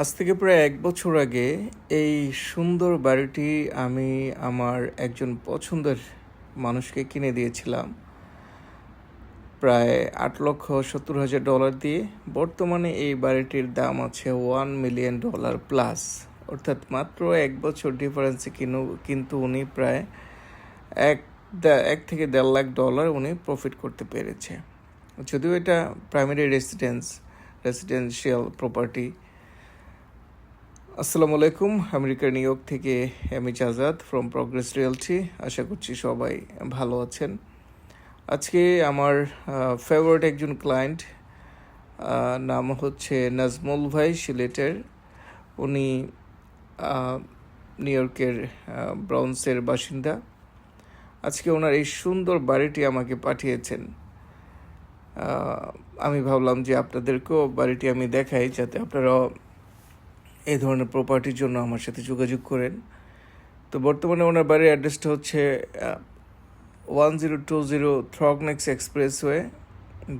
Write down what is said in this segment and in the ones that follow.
আজ থেকে প্রায় এক বছর আগে এই সুন্দর বাড়িটি আমি আমার একজন পছন্দের মানুষকে কিনে দিয়েছিলাম। প্রায় আট লক্ষ সত্তর হাজার ডলার দিয়ে বর্তমানে এই বাড়িটির দাম আছে ওয়ান মিলিয়ন ডলার প্লাস। অর্থাৎ মাত্র এক বছর ডিফারেন্সে কিনু, কিন্তু উনি প্রায় এক এক থেকে দেড় লাখ ডলার উনি প্রফিট করতে পেরেছে। যদিও এটা প্রাইমারি রেসিডেন্স, রেসিডেন্সিয়াল প্রপার্টি আসসালামু আলাইকুম, আমেরিকার নিউ ইয়র্ক থেকে আমি আজাদ ফ্রম প্রগ্রেস রিয়েলটি আশা করছি সবাই ভালো আছেন। আজকে আমার ফেভারিট একজন ক্লায়েন্ট নাম হচ্ছে নাজমুল ভাই সিলেটের। উনি নিউ ইয়র্কের ব্রাউন্সের বাসিন্দা। আজকে ওনার এই সুন্দর বাড়িটি আমাকে পাঠিয়েছেন। আমি ভাবলাম যে আপনাদেরকেও বাড়িটি আমি দেখাই যাতে আপনারা এই ধরনের প্রপার্টির জন্য আমার সাথে যোগাযোগ করেন। তো বর্তমানে ওনার বাড়ির অ্যাড্রেসটা হচ্ছে one zero two zero Throgs Neck Expressway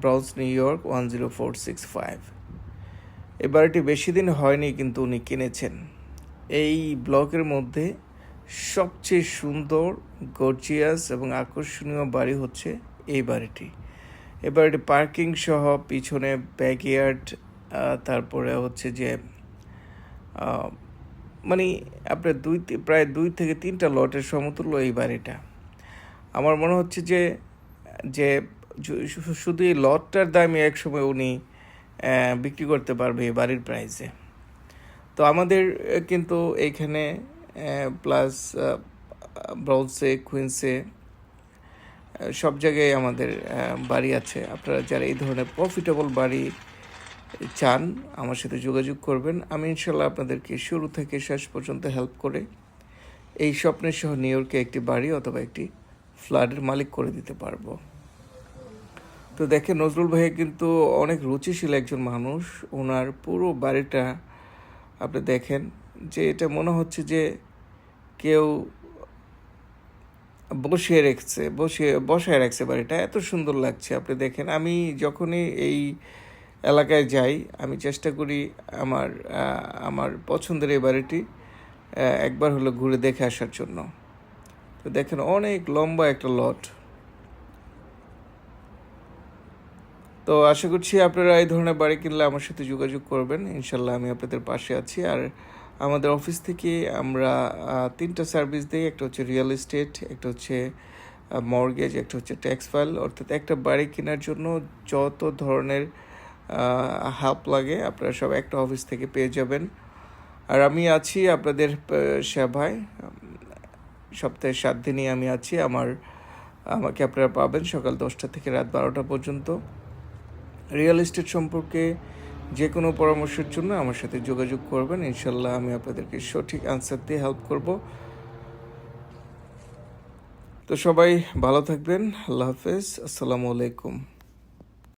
Bronx New York one zero four six five এই বাড়িটি বেশি দিন হয়নি, কিন্তু উনি কিনেছেন। এই ব্লকের মধ্যে সবচেয়ে সুন্দর গর্জিয়াস এবং আকর্ষণীয় বাড়ি হচ্ছে এই বাড়িটি। এই বাড়িটি পার্কিং সহ, পিছনে ব্যাকইয়ার্ড তারপরে হচ্ছে যে মানে আপনার দুই প্রায় দুই থেকে তিনটা লটের সমতুল্য এই বাড়িটা। আমার মনে হচ্ছে যে যে শুধু এই লটটার দামই একসময় উনি বিক্রি করতে পারবে এই বাড়ির প্রাইসে তো আমাদের কিন্তু এইখানে প্লাস ব্রাউন্সে কুইন্সে সব জায়গায় আমাদের বাড়ি আছে। আপনারা যারা এই ধরনের প্রফিটেবল বাড়ি চান, আমার সাথে যোগাযোগ করবেন। আমি ইনশাল্লাহ আপনাদেরকে শুরু থেকে শেষ পর্যন্ত হেল্প করে এই স্বপ্নের সহ নিউ ইয়র্কে একটি বাড়ি অথবা একটি ফ্ল্যাটের মালিক করে দিতে পারব। তো দেখেন, নজরুল ভাই কিন্তু অনেক রুচিশীল একজন মানুষ। ওনার পুরো বাড়িটা আপনি দেখেন যে এটা মনে হচ্ছে যে কেউ বসিয়ে রেখেছে, বসিয়ে, বসায় রাখছে বাড়িটা। এত সুন্দর লাগছে, আপনি দেখেন। আমি যখনই এই এলাকায় যাই, আমি চেষ্টা করি আমার আমার পছন্দের এই বাড়িটি একবার হলো ঘুরে দেখে আসার জন্য। তো দেখেন অনেক লম্বা একটা লট। তো আশা করছি আপনারা এই ধরনের বাড়ি কিনলে আমার সাথে যোগাযোগ করবেন। ইনশাল্লাহ আমি আপনাদের পাশে আছি। আর আমাদের অফিস থেকে আমরা তিনটা সার্ভিস দিই, একটা হচ্ছে রিয়েল এস্টেট, একটা হচ্ছে মর্গেজ, একটা হচ্ছে ট্যাক্স ফাইল। অর্থাৎ একটা বাড়ি কেনার জন্য যত ধরনের হেল্প লাগে। আপনারা সব একটা অফিস থেকে পেয়ে যাবেন। আর আমি আছি আপনাদের সেবায়। সপ্তাহে সাত দিনই আমি আছি। আমার, আমাকে আপনারা পাবেন সকাল দশটা থেকে রাত বারোটা পর্যন্ত। রিয়েল এস্টেট সম্পর্কে যে কোনো পরামর্শের জন্য আমার সাথে যোগাযোগ করবেন। ইনশাল্লাহ আমি আপনাদেরকে সঠিক আনসার দিয়ে হেল্প করব। তো সবাই ভালো থাকবেন। আল্লাহ হাফেজ। আসসালামু আলাইকুম।